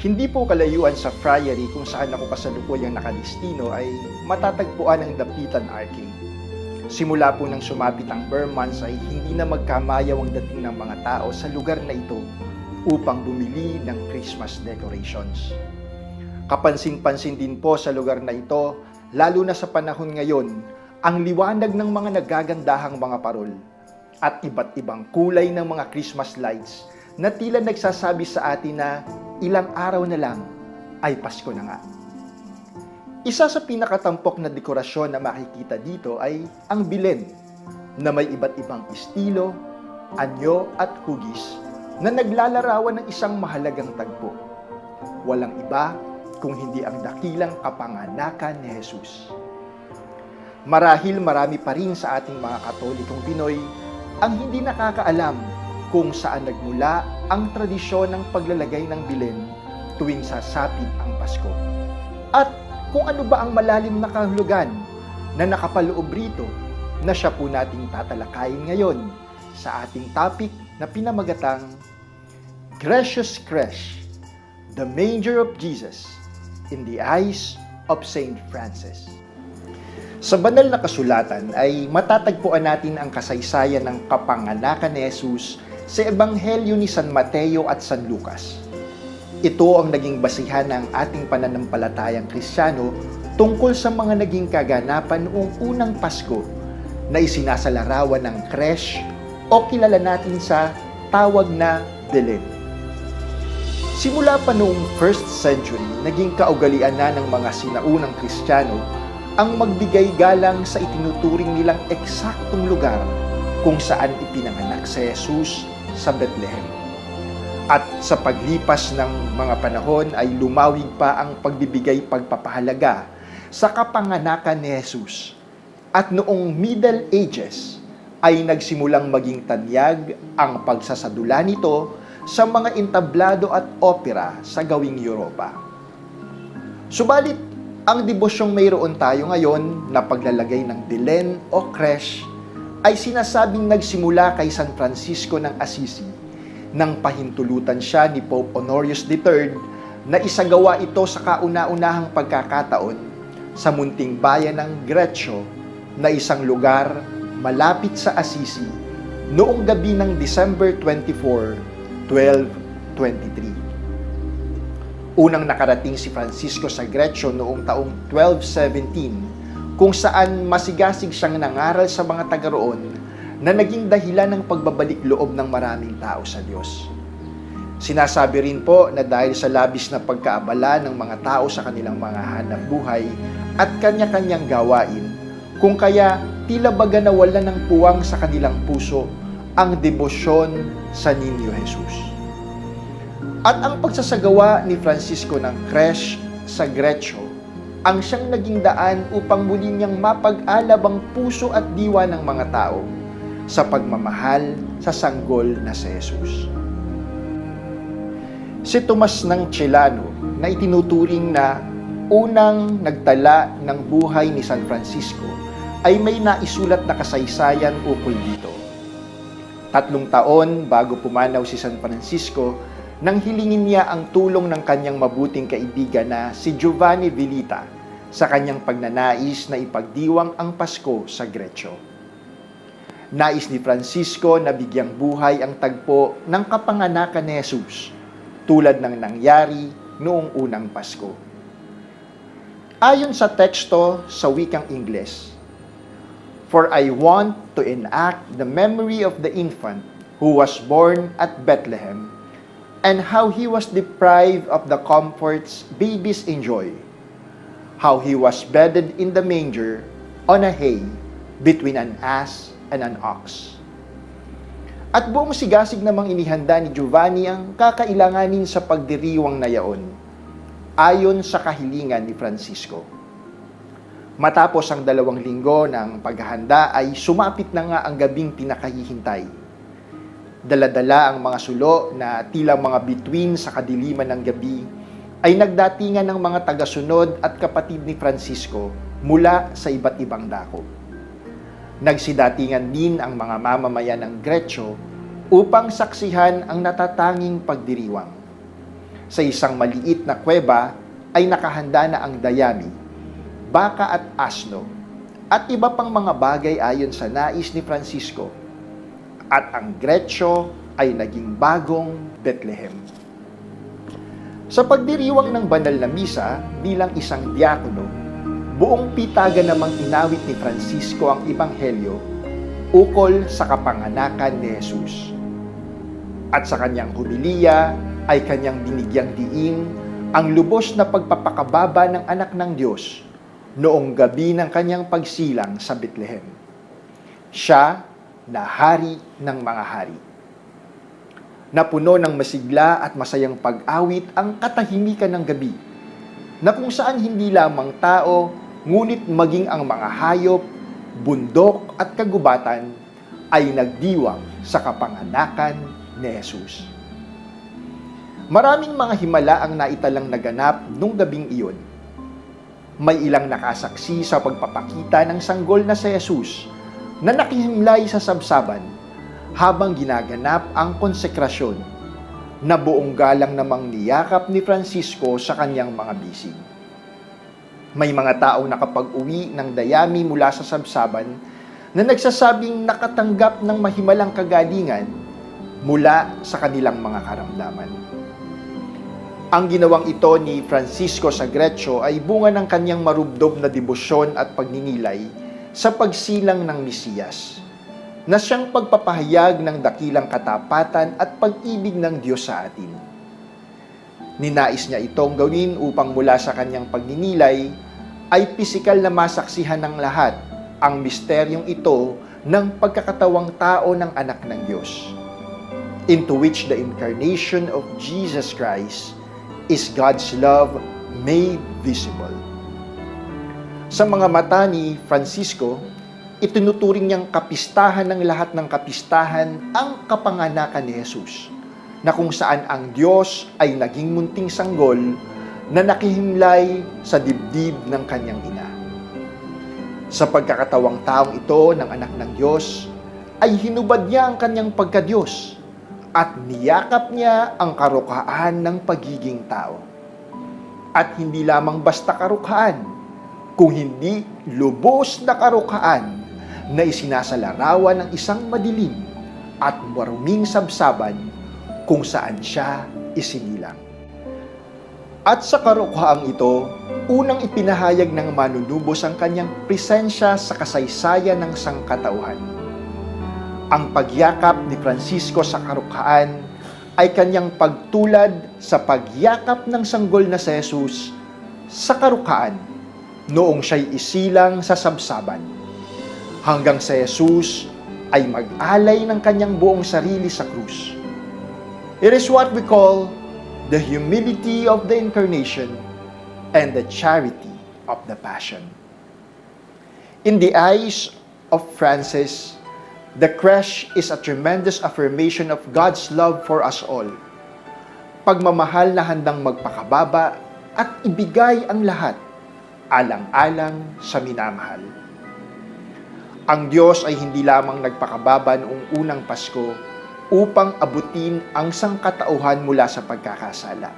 Hindi po kalayuan sa friary kung saan ako kasalukuyang nakadistino ay matatagpuan ang Dapitan Arcade. Simula po nang sumapit ang Burmans ay hindi na magkamayaw ang dating ng mga tao sa lugar na ito upang bumili ng Christmas decorations. Kapansin-pansin din po sa lugar na ito, lalo na sa panahon ngayon, ang liwanag ng mga nagagandahang mga parol at iba't ibang kulay ng mga Christmas lights na tila nagsasabi sa atin na ilang araw na lang ay Pasko na nga. Isa sa pinakatampok na dekorasyon na makikita dito ay ang bilen na may iba't ibang estilo, anyo at hugis na naglalarawan ng isang mahalagang tagpo. Walang iba kung hindi ang dakilang kapanganakan ni Jesus. Marahil marami pa rin sa ating mga katolikong Pinoy ang hindi nakakaalam kung saan nagmula ang tradisyon ng paglalagay ng bilen tuwing sasapit ang Pasko. At kung ano ba ang malalim na kahulugan na nakapaloob rito na siya po nating tatalakayin ngayon sa ating topic na pinamagatang Gracious Crash, the Manger of Jesus in the Eyes of Saint Francis. Sa banal na kasulatan ay matatagpuan natin ang kasaysayan ng kapanganakan ni Jesus sa Ebanghelyo ni San Mateo at San Lucas. Ito ang naging basihan ng ating pananampalatayang Kristiyano tungkol sa mga naging kaganapan noong unang Pasko na isinasalarawan ng creche o kilala natin sa tawag na Belen. Simula pa noong 1st century, naging kaugalian na ng mga sinaunang Kristiyano ang magbigay galang sa itinuturing nilang eksaktong lugar kung saan ipinanganak si Jesus sa Bethlehem. At sa paglipas ng mga panahon ay lumawig pa ang pagbibigay pagpapahalaga sa kapanganakan ni Jesus. At noong Middle Ages ay nagsimulang maging tanyag ang pagsasadula nito sa mga entablado at opera sa gawing Europa. Subalit, ang debosyong mayroon tayo ngayon na paglalagay ng Belen o creche ay sinasabing nagsimula kay San Francisco ng Assisi nang pahintulutan siya ni Pope Honorius III na isagawa ito sa kauna-unahang pagkakataon sa munting bayan ng Greccio na isang lugar malapit sa Assisi noong gabi ng December 24, 1223. Unang nakarating si Francisco sa Greccio noong taong 1217 kung saan masigasig siyang nangaral sa mga taga roon na naging dahilan ng pagbabalik loob ng maraming tao sa Diyos. Sinasabi rin po na dahil sa labis na pagkaabala ng mga tao sa kanilang mga hanap buhay at kanya-kanyang gawain, kung kaya tila baga nawala ng puwang sa kanilang puso ang debosyon sa Ninyo Jesus. At ang pagsasagawa ni Francisco ng creche sa Greccio ang siyang naging daan upang muli niyang mapag-alab ang puso at diwa ng mga tao sa pagmamahal sa sanggol na si Jesus. Si Tomas ng Celano na itinuturing na unang nagtala ng buhay ni San Francisco ay may naisulat na kasaysayan ukol dito. Tatlong taon bago pumanaw si San Francisco, nang hilingin niya ang tulong ng kanyang mabuting kaibigan na si Giovanni Villita sa kanyang pagnanais na ipagdiwang ang Pasko sa Greccio. Nais ni Francisco na bigyang buhay ang tagpo ng kapanganakan ni Jesus tulad ng nangyari noong unang Pasko. Ayon sa teksto sa wikang Ingles, For I want to enact the memory of the infant who was born at Bethlehem and how he was deprived of the comforts babies enjoy, how he was bedded in the manger on a hay between an ass and an ox. At buong sigasig namang inihanda ni Giovanni ang kakailanganin sa pagdiriwang na yaon, ayon sa kahilingan ni Francisco. Matapos ang dalawang linggo ng paghahanda ay sumapit na nga ang gabing pinakahihintay. Daladala ang mga sulo na tila mga bituin sa kadiliman ng gabi ay nagdatingan ng mga tagasunod at kapatid ni Francisco mula sa iba't ibang dako. Nagsidatingan din ang mga mamamayan ng Greccio upang saksihan ang natatanging pagdiriwang. Sa isang maliit na kuweba ay nakahanda na ang dayami, baka at asno, at iba pang mga bagay ayon sa nais ni Francisco. At ang Gretcho ay naging bagong Bethlehem. Sa pagdiriwang ng banal na misa bilang isang diakono, buong pitaga namang inawit ni Francisco ang Ebanghelyo ukol sa kapanganakan ni Jesus. At sa kanyang humiliya ay kanyang binigyang diin ang lubos na pagpapakababa ng anak ng Diyos noong gabi ng kanyang pagsilang sa Bethlehem. Siya na hari ng mga hari. Napuno ng masigla at masayang pag-awit ang katahimikan ng gabi, na kung saan hindi lamang tao, ngunit maging ang mga hayop, bundok at kagubatan ay nagdiwang sa kapanganakan ni Jesus. Maraming mga himala ang naitalang naganap nung gabing iyon. May ilang nakasaksi sa pagpapakita ng sanggol na si Jesus na nakihimlay sa sabsaban habang ginaganap ang konsekrasyon na buong galang namang niyakap ni Francisco sa kanyang mga bisig. May mga taong nakapag-uwi ng dayami mula sa sabsaban na nagsasabing nakatanggap ng mahimalang kagalingan mula sa kanilang mga karamdaman. Ang ginawang ito ni Francisco sa Greccio ay bunga ng kanyang marubdob na debosyon at pagninilay sa pagsilang ng Mesiyas, na siyang pagpapahayag ng dakilang katapatan at pag-ibig ng Diyos sa atin. Ninais niya itong gawin upang mula sa kanyang pagninilay ay pisikal na masaksihan ng lahat ang misteryong ito ng pagkakatawang tao ng anak ng Diyos, into which the incarnation of Jesus Christ is God's love made visible. Sa mga mata ni Francisco, itinuturing niyang kapistahan ng lahat ng kapistahan ang kapanganakan ni Jesus, na kung saan ang Diyos ay naging munting sanggol na nakihimlay sa dibdib ng kanyang ina. Sa pagkakatawang taong ito ng anak ng Diyos, ay hinubad niya ang kanyang pagkadiyos at niyakap niya ang karukhaan ng pagiging tao. At hindi lamang basta karukhaan, kung hindi lubos na karukhaan na isinasalarawan ng isang madilim at maruming sabsaban kung saan siya isinilang. At sa karukhaang ito, unang ipinahayag ng manunubos ang kanyang presensya sa kasaysayan ng sangkatauhan ang pagyakap ni Francisco sa karukhaan ay kanyang pagtulad sa pagyakap ng sanggol na si Jesus sa karukhaan noong siya'y isilang sa sabsaban. Hanggang si Jesus ay mag-alay ng kanyang buong sarili sa krus. It is what we call the humility of the incarnation and the charity of the passion. In the eyes of Francis, The crash is a tremendous affirmation of God's love for us all. Pagmamahal na handang magpakababa at ibigay ang lahat, alang-alang sa minamahal. Ang Diyos ay hindi lamang nagpakababa noong unang Pasko upang abutin ang sangkatauhan mula sa pagkakasala.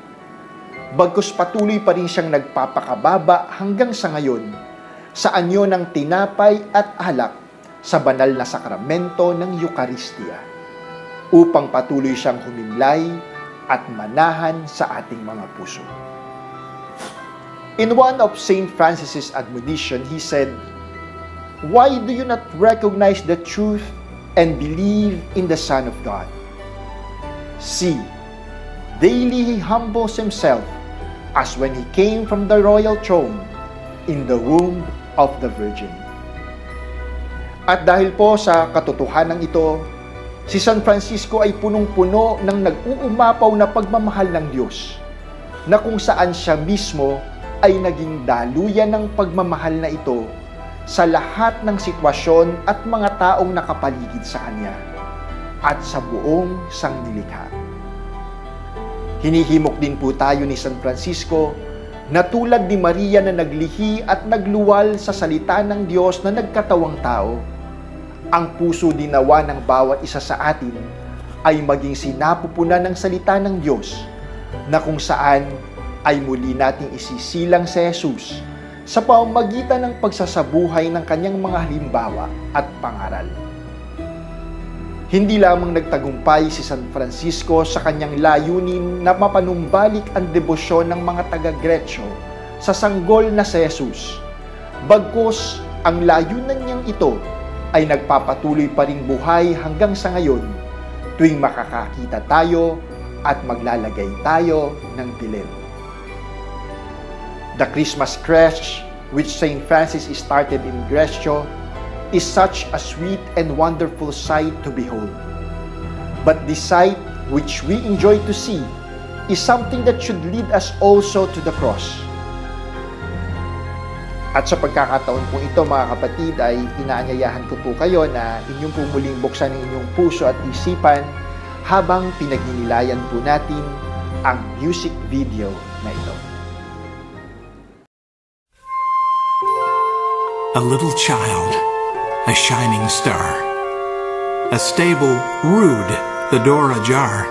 Bagkus patuloy pa rin siyang nagpapakababa hanggang sa ngayon sa anyo ng tinapay at alak sa banal na sakramento ng Eucharistia upang patuloy siyang humimlay at manahan sa ating mga puso. In one of St. Francis's admonition, he said, Why do you not recognize the truth and believe in the Son of God? See, daily he humbles himself as when he came from the royal throne in the womb of the Virgin. At dahil po sa katotohanan ito, si San Francisco ay punong-puno ng nag-uumapaw na pagmamahal ng Diyos, na kung saan siya mismo ay naging daluyan ng pagmamahal na ito sa lahat ng sitwasyon at mga taong nakapaligid sa Kanya at sa buong sangnilikha. Hinihimok din po tayo ni San Francisco na tulad ni Maria na naglihi at nagluwal sa salita ng Diyos na nagkatawang tao, ang puso dinawa ng bawat isa sa atin ay maging sinapupunan ng salita ng Diyos na kung saan ay muli nating isisilang si Jesus sa pamamagitan ng pagsasabuhay ng kanyang mga halimbawa at pangaral. Hindi lamang nagtagumpay si San Francisco sa kanyang layunin na mapanumbalik ang debosyon ng mga taga-Grecio sa sanggol na si Jesus. Bagkus ang layunan niyang ito ay nagpapatuloy pa ring buhay hanggang sa ngayon tuwing makakakita tayo at maglalagay tayo ng dilim. The Christmas crest which St. Francis started in Grescio is such a sweet and wonderful sight to behold. But this sight which we enjoy to see is something that should lead us also to the cross. At sa pagkakataon po ito mga kapatid ay inaanyayahan ko po kayo na inyong po muling buksan ang inyong puso at isipan habang pinagninilayan po natin ang music video na ito. A little child, a shining star. A stable, rude, the door ajar.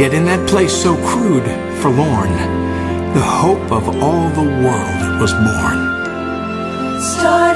Yet in that place so crude, forlorn, the hope of all the world was born. Start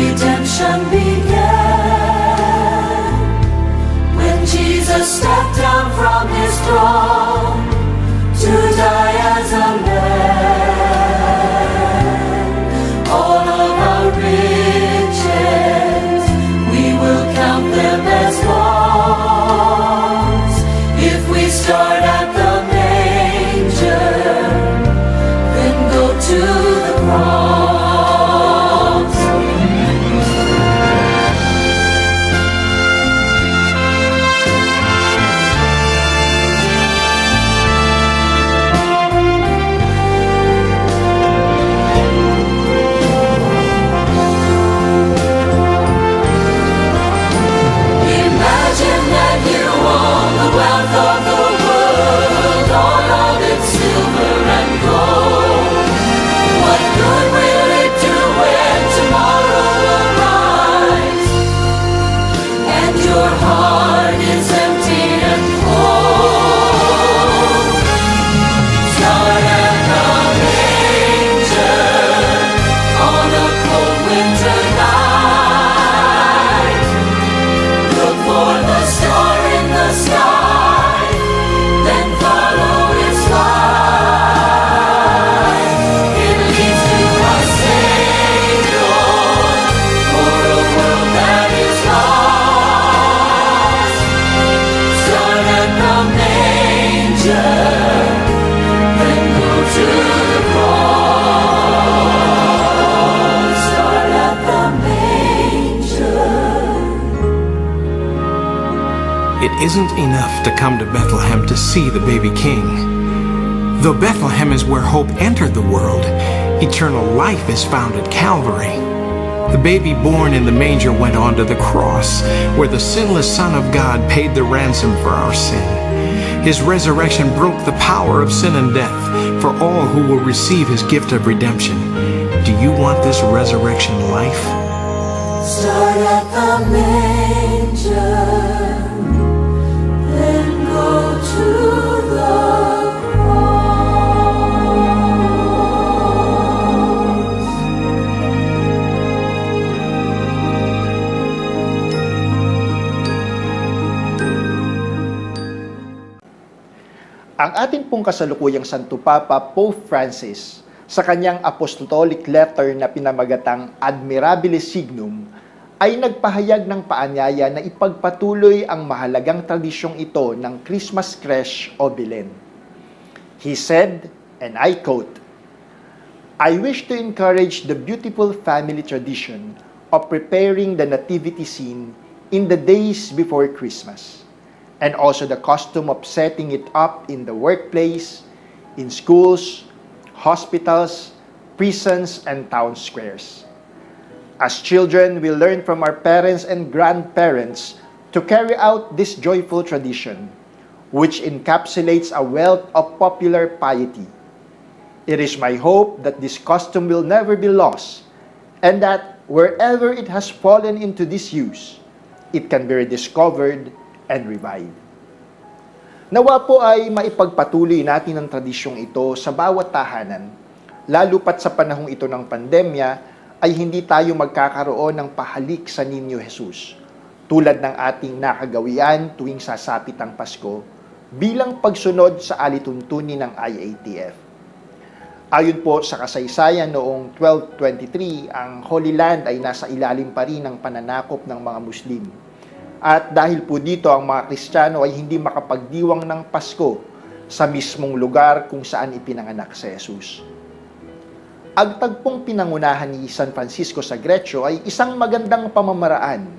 redemption began. When Jesus stepped down from his throne Isn't enough to come to Bethlehem to see the baby king. Though Bethlehem is where hope entered the world, eternal life is found at Calvary. The baby born in the manger went on to the cross, where the sinless Son of God paid the ransom for our sin. His resurrection broke the power of sin and death for all who will receive his gift of redemption. Do you want this resurrection life? Start at the manger, Ang atin pong kasalukuyang Santo Papa Pope Francis sa kanyang apostolic letter na pinamagatang Admirabile Signum ay nagpahayag ng paanyaya na ipagpatuloy ang mahalagang tradisyong ito ng Christmas creche o Belen. He said, and I quote, I wish to encourage the beautiful family tradition of preparing the nativity scene in the days before Christmas, and also the custom of setting it up in the workplace, in schools, hospitals, prisons, and town squares. As children, we learn from our parents and grandparents to carry out this joyful tradition, which encapsulates a wealth of popular piety. It is my hope that this custom will never be lost, and that wherever it has fallen into disuse, it can be rediscovered and revived. Nawa po ay maipagpatuloy natin ang tradisyong ito sa bawat tahanan, lalo pat sa panahong ito ng pandemya ay hindi tayo magkakaroon ng pahalik sa Ninyo Jesus, tulad ng ating nakagawian tuwing sasapit ang Pasko, bilang pagsunod sa alituntunin ng IATF. Ayon po sa kasaysayan noong 1223, ang Holy Land ay nasa ilalim pa rin ng pananakop ng mga Muslim. At dahil po dito ang mga Kristiyano ay hindi makapagdiwang ng Pasko sa mismong lugar kung saan ipinanganak si Jesus. Ang tagpong pinangunahan ni San Francisco sa Greccio ay isang magandang pamamaraan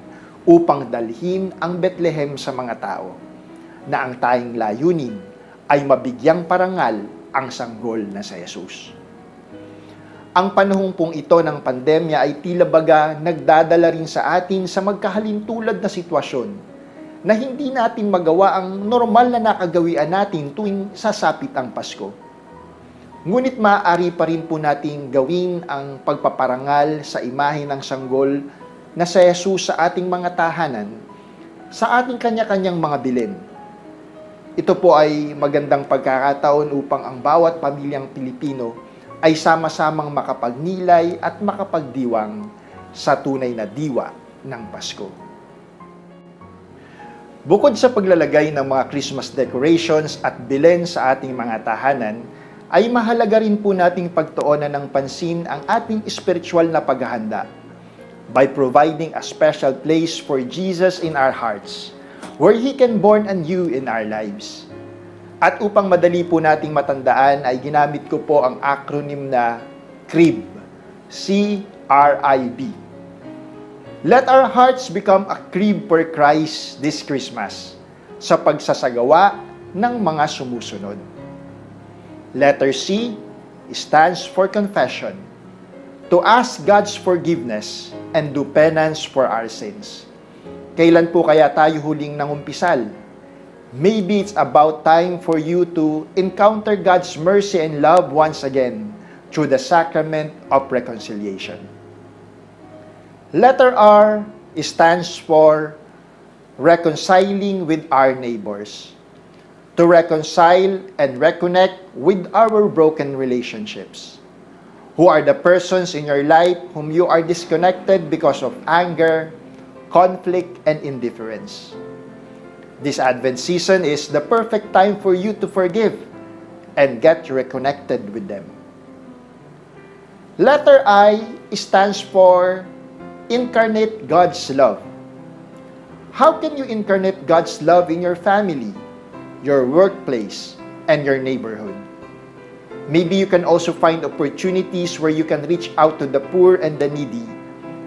upang dalhin ang Bethlehem sa mga tao na ang tayong layunin ay mabigyang parangal ang sanggol na si Jesus. Ang panahong pong ito ng pandemya ay tila baga nagdadala rin sa atin sa magkahalintulad na sitwasyon na hindi natin magawa ang normal na nakagawian natin tuwing sasapit ang Pasko. Ngunit maaari pa rin po nating gawin ang pagpaparangal sa imahe ng sanggol na sa Jesus sa ating mga tahanan, sa ating kanya-kanyang mga bilin. Ito po ay magandang pagkakataon upang ang bawat pamilyang Pilipino ay sama-samang makapagnilay at makapagdiwang sa tunay na diwa ng Pasko. Bukod sa paglalagay ng mga Christmas decorations at bilen sa ating mga tahanan, ay mahalaga rin po nating pagtuunan ng pansin ang ating spiritual na paghahanda by providing a special place for Jesus in our hearts, where He can born anew in our lives. At upang madali po nating matandaan ay ginamit ko po ang acronym na CRIB. C-R-I-B. Let our hearts become a crib for Christ this Christmas sa pagsasagawa ng mga sumusunod. Letter C stands for confession. To ask God's forgiveness and do penance for our sins. Kailan po kaya tayo huling nangumpisal? Maybe it's about time for you to encounter God's mercy and love once again through the sacrament of reconciliation. Letter R stands for reconciling with our neighbors. To reconcile and reconnect with our broken relationships. Who are the persons in your life whom you are disconnected because of anger, conflict, and indifference? This Advent season is the perfect time for you to forgive and get reconnected with them. Letter I stands for incarnate God's love. How can you incarnate God's love in your family, your workplace, and your neighborhood? Maybe you can also find opportunities where you can reach out to the poor and the needy,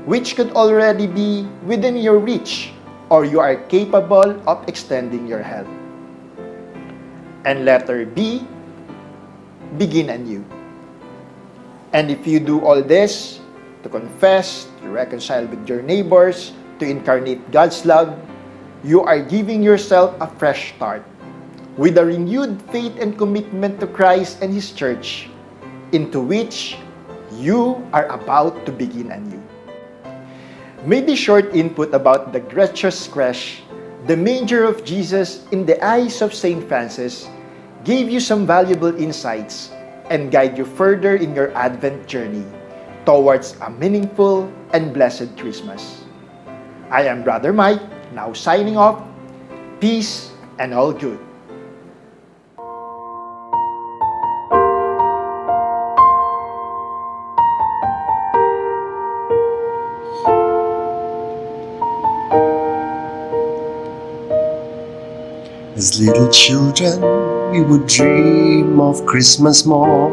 which could already be within your reach, or you are capable of extending your help. And letter B, begin anew. And if you do all this, to confess, to reconcile with your neighbors, to incarnate God's love, you are giving yourself a fresh start with a renewed faith and commitment to Christ and His church, into which you are about to begin anew. May this short input about the Gretches Crash, the manger of Jesus in the eyes of St. Francis, give you some valuable insights and guide you further in your Advent journey towards a meaningful and blessed Christmas. I am Brother Mike, now signing off. Peace and all good. As little children, we would dream of Christmas more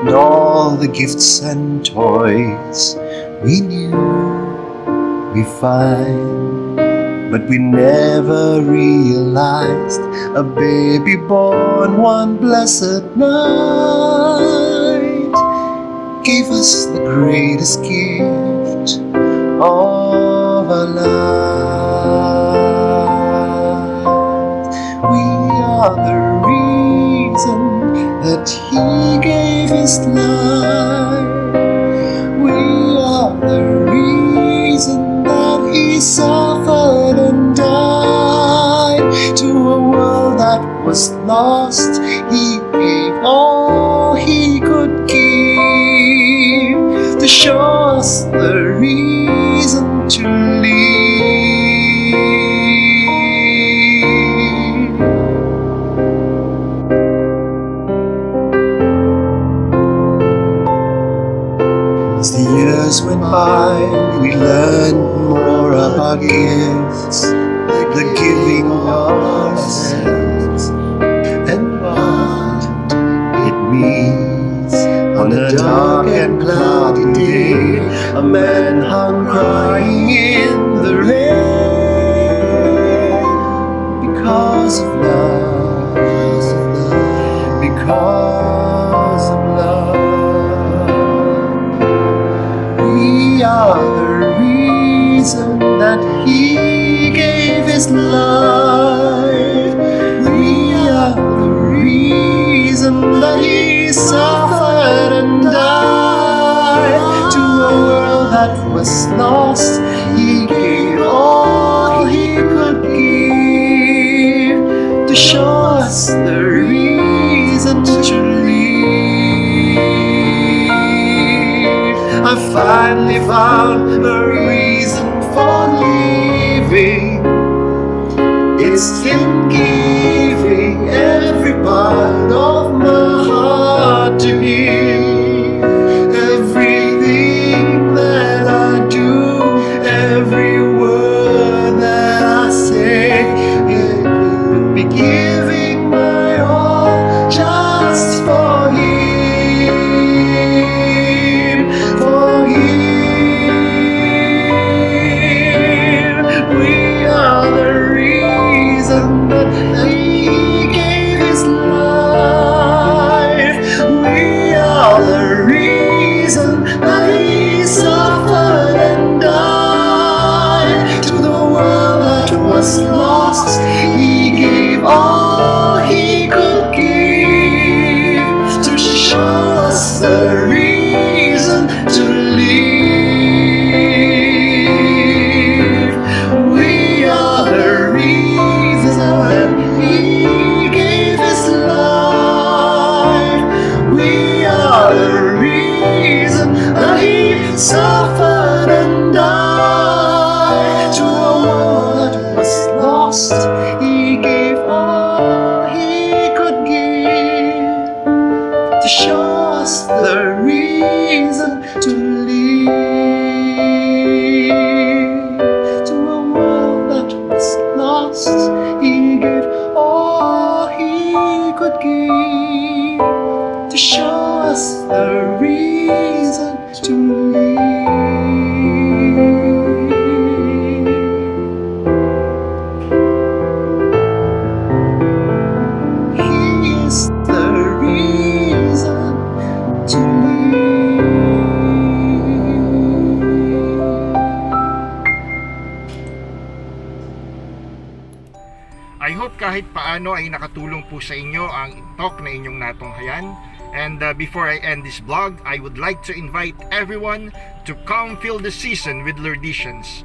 and all the gifts and toys we knew we find. But we never realized a baby born one blessed night gave us the greatest gift of our. Are the reason that He gave His life. We are the reason that He suffered and died to a world that was lost. He gave all He could give to show us the reason years went by, we learned more about gifts, the giving of ourselves, and what it means on a dark and cloudy day. A man hung crying in the rain because of love, He gave His life. We are the reason that He suffered and died to a world that was lost. He gave all He could give to show us the reason to live. I finally found It's reason to sa inyo ang talk na inyong natunghayan. And uh, before I end this vlog, I would like to invite everyone to come fill the season with Lordicians.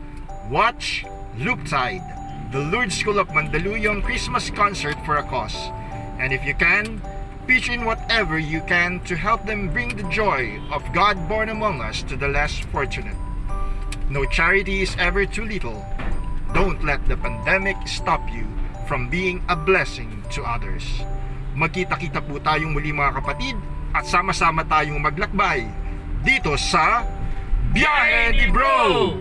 Watch Looptide, the Lourdes School of Mandaluyong Christmas concert for a cause. And if you can, pitch in whatever you can to help them bring the joy of God born among us to the less fortunate. No charity is ever too little. Don't let the pandemic stop you from being a blessing to others. Magkita-kita po tayong muli mga kapatid at sama-sama tayong maglakbay dito sa Biyahe ni Bro!